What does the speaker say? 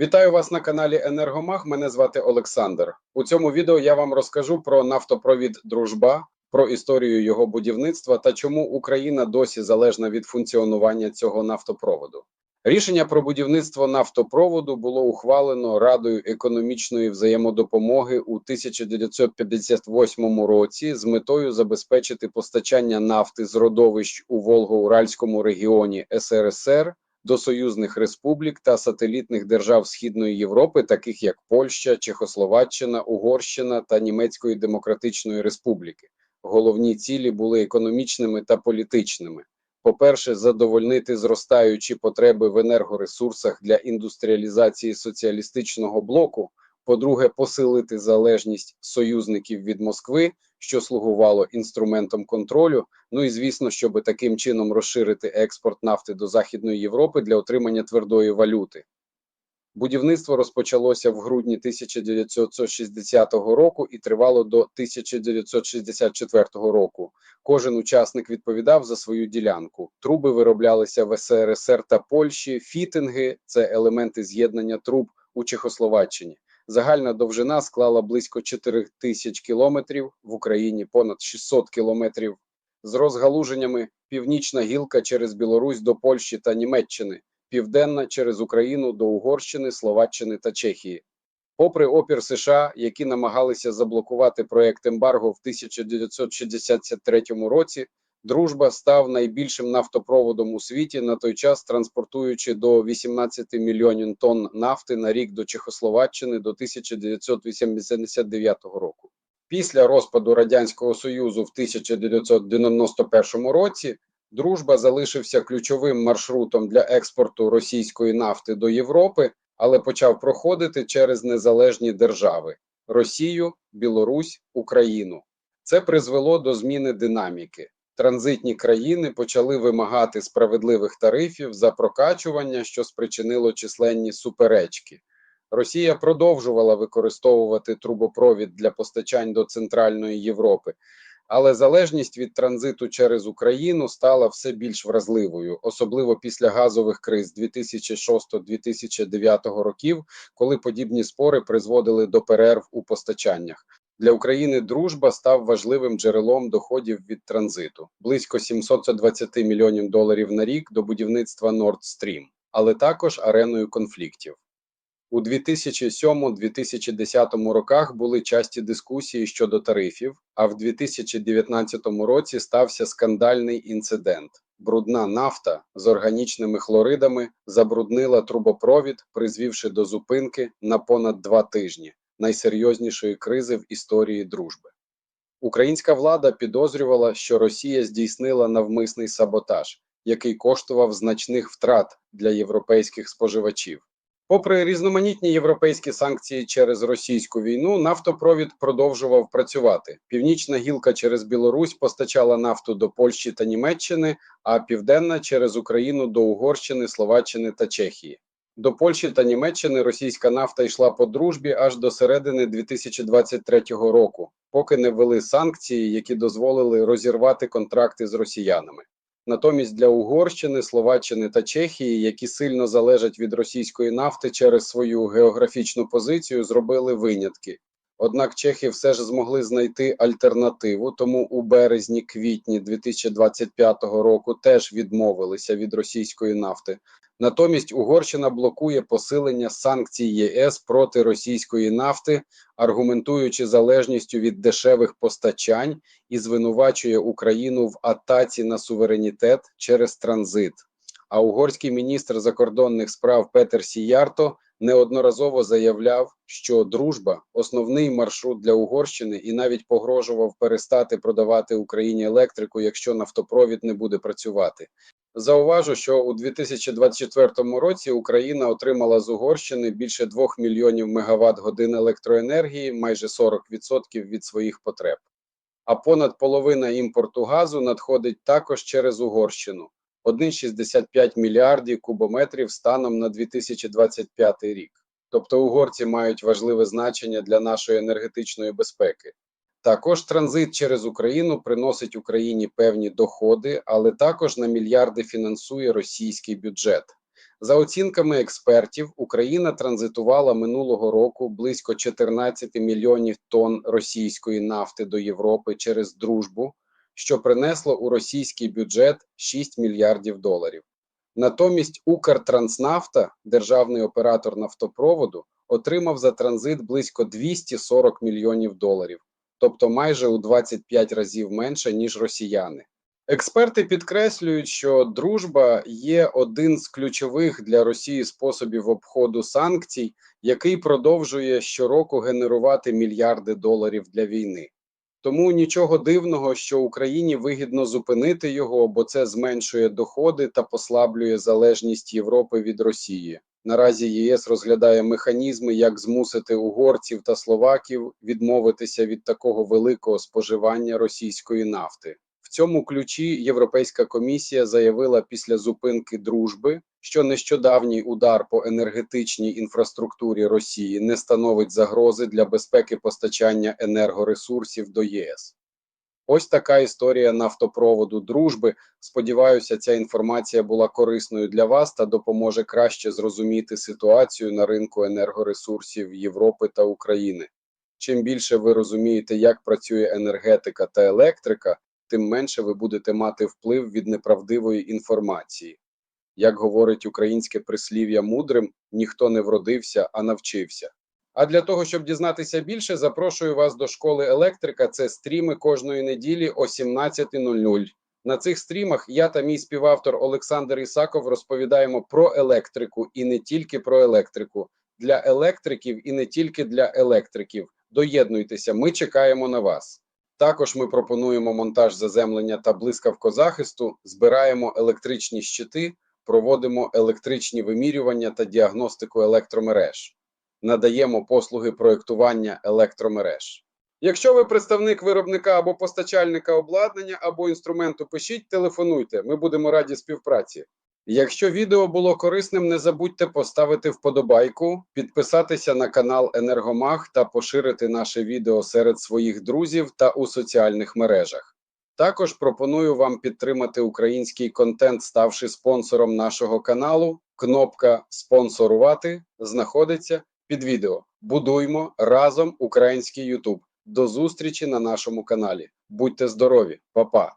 Вітаю вас на каналі Енергомаг. Мене звати Олександр. У цьому відео я вам розкажу про нафтопровід Дружба, про історію його будівництва та чому Україна досі залежна від функціонування цього нафтопроводу. Рішення про будівництво нафтопроводу було ухвалено Радою економічної взаємодопомоги у 1958 році з метою забезпечити постачання нафти з родовищ у Волго-Уральському регіоні СРСР до союзних республік та сателітних держав Східної Європи, таких як Польща, Чехословаччина, Угорщина та Німецької Демократичної Республіки. Головні цілі були економічними та політичними. По-перше, задовольнити зростаючі потреби в енергоресурсах для індустріалізації соціалістичного блоку. По-друге, посилити залежність союзників від Москви, що слугувало інструментом контролю. Ну і звісно, щоб таким чином розширити експорт нафти до Західної Європи для отримання твердої валюти. Будівництво розпочалося в грудні 1960 року і тривало до 1964 року. Кожен учасник відповідав за свою ділянку. Труби вироблялися в СРСР та Польщі, фітинги це елементи з'єднання труб у Чехословаччині. Загальна довжина склала близько 4 тисяч кілометрів, в Україні понад 600 кілометрів. З розгалуженнями північна гілка через Білорусь до Польщі та Німеччини, південна через Україну до Угорщини, Словаччини та Чехії. Попри опір США, які намагалися заблокувати проект ембарго в 1963 році, Дружба став найбільшим нафтопроводом у світі на той час, транспортуючи до 18 мільйонів тонн нафти на рік до Чехословаччини до 1989 року. Після розпаду Радянського Союзу в 1991 році дружба залишився ключовим маршрутом для експорту російської нафти до Європи, але почав проходити через незалежні держави Росію, Білорусь, Україну. Це призвело до зміни динаміки транзитні країни почали вимагати справедливих тарифів за прокачування, що спричинило численні суперечки. Росія продовжувала використовувати трубопровід для постачань до Центральної Європи, але залежність від транзиту через Україну стала все більш вразливою, особливо після газових криз 2006-2009 років, коли подібні спори призводили до перерв у постачаннях. Для України дружба став важливим джерелом доходів від транзиту близько 720 мільйонів доларів на рік до будівництва Nord Stream, але також ареною конфліктів. У 2007-2010 роках були часті дискусії щодо тарифів, а в 2019 році стався скандальний інцидент. Брудна нафта з органічними хлоридами забруднила трубопровід, призвівши до зупинки на понад два тижні найсерйознішої кризи в історії дружби. Українська влада підозрювала, що Росія здійснила навмисний саботаж, який коштував значних втрат для європейських споживачів. Попри різноманітні європейські санкції через російську війну, нафтопровід продовжував працювати. Північна гілка через Білорусь постачала нафту до Польщі та Німеччини, а південна через Україну до Угорщини, Словаччини та Чехії. До Польщі та Німеччини російська нафта йшла по дружбі аж до середини 2023 року, поки не ввели санкції, які дозволили розірвати контракти з росіянами. Натомість для Угорщини, Словаччини та Чехії, які сильно залежать від російської нафти через свою географічну позицію, зробили винятки. Однак чехи все ж змогли знайти альтернативу, тому у березні-квітні 2025 року теж відмовилися від російської нафти. Натомість Угорщина блокує посилення санкцій ЄС проти російської нафти, аргументуючи залежністю від дешевих постачань і звинувачує Україну в атаці на суверенітет через транзит. А угорський міністр закордонних справ Петер Сіярто неодноразово заявляв, що дружба основний маршрут для Угорщини, і навіть погрожував перестати продавати Україні електрику, якщо нафтопровід не буде працювати. Зауважу, що у 2024 році Україна отримала з Угорщини більше 2 мільйонів мегаватт годин електроенергії, майже 40% від своїх потреб. А понад половина імпорту газу надходить також через Угорщину 1,65 мільярдів кубометрів станом на 2025 рік. Тобто угорці мають важливе значення для нашої енергетичної безпеки. Також транзит через Україну приносить Україні певні доходи, але також на мільярди фінансує російський бюджет. За оцінками експертів, Україна транзитувала минулого року близько 14 мільйонів тонн російської нафти до Європи через дружбу, що принесло у російський бюджет 6 мільярдів доларів. Натомість Укртранснафта, державний оператор нафтопроводу, отримав за транзит близько 240 мільйонів доларів, тобто майже у 25 разів менше, ніж росіяни. Експерти підкреслюють, що дружба є один з ключових для Росії способів обходу санкцій, який продовжує щороку генерувати мільярди доларів для війни. Тому нічого дивного, що Україні вигідно зупинити його, бо це зменшує доходи та послаблює залежність Європи від Росії. Наразі єС розглядає механізми, як змусити угорців та словаків відмовитися від такого великого споживання російської нафти. В цьому ключі Європейська комісія заявила після зупинки дружби, що нещодавній удар по енергетичній інфраструктурі Росії не становить загрози для безпеки постачання енергоресурсів до ЄС. Ось така історія нафтопроводу дружби. Сподіваюся, ця інформація була корисною для вас та допоможе краще зрозуміти ситуацію на ринку енергоресурсів Європи та України. Чим більше ви розумієте, як працює енергетика та електрика, тим менше ви будете мати вплив від неправдивої інформації. Як говорить українське прислів'я мудрим, ніхто не вродився, а навчився. А для того, щоб дізнатися більше, запрошую вас до школи електрика. Це стріми кожної неділі о 17.00. На цих стрімах я та мій співавтор Олександр Ісаков розповідаємо про електрику і не тільки про електрику, для електриків і не тільки для електриків. Доєднуйтеся, ми чекаємо на вас. Також ми пропонуємо монтаж заземлення та блискавкозахисту, збираємо електричні щити, проводимо електричні вимірювання та діагностику електромереж, надаємо послуги проєктування електромереж. Якщо ви представник виробника або постачальника обладнання або інструменту, пишіть, телефонуйте. Ми будемо раді співпраці. Якщо відео було корисним, не забудьте поставити вподобайку, підписатися на канал Енергомаг та поширити наше відео серед своїх друзів та у соціальних мережах. Також пропоную вам підтримати український контент, ставши спонсором нашого каналу. Кнопка спонсорувати знаходиться під відео. Будуймо разом український YouTube. До зустрічі на нашому каналі. Будьте здорові, Па-па!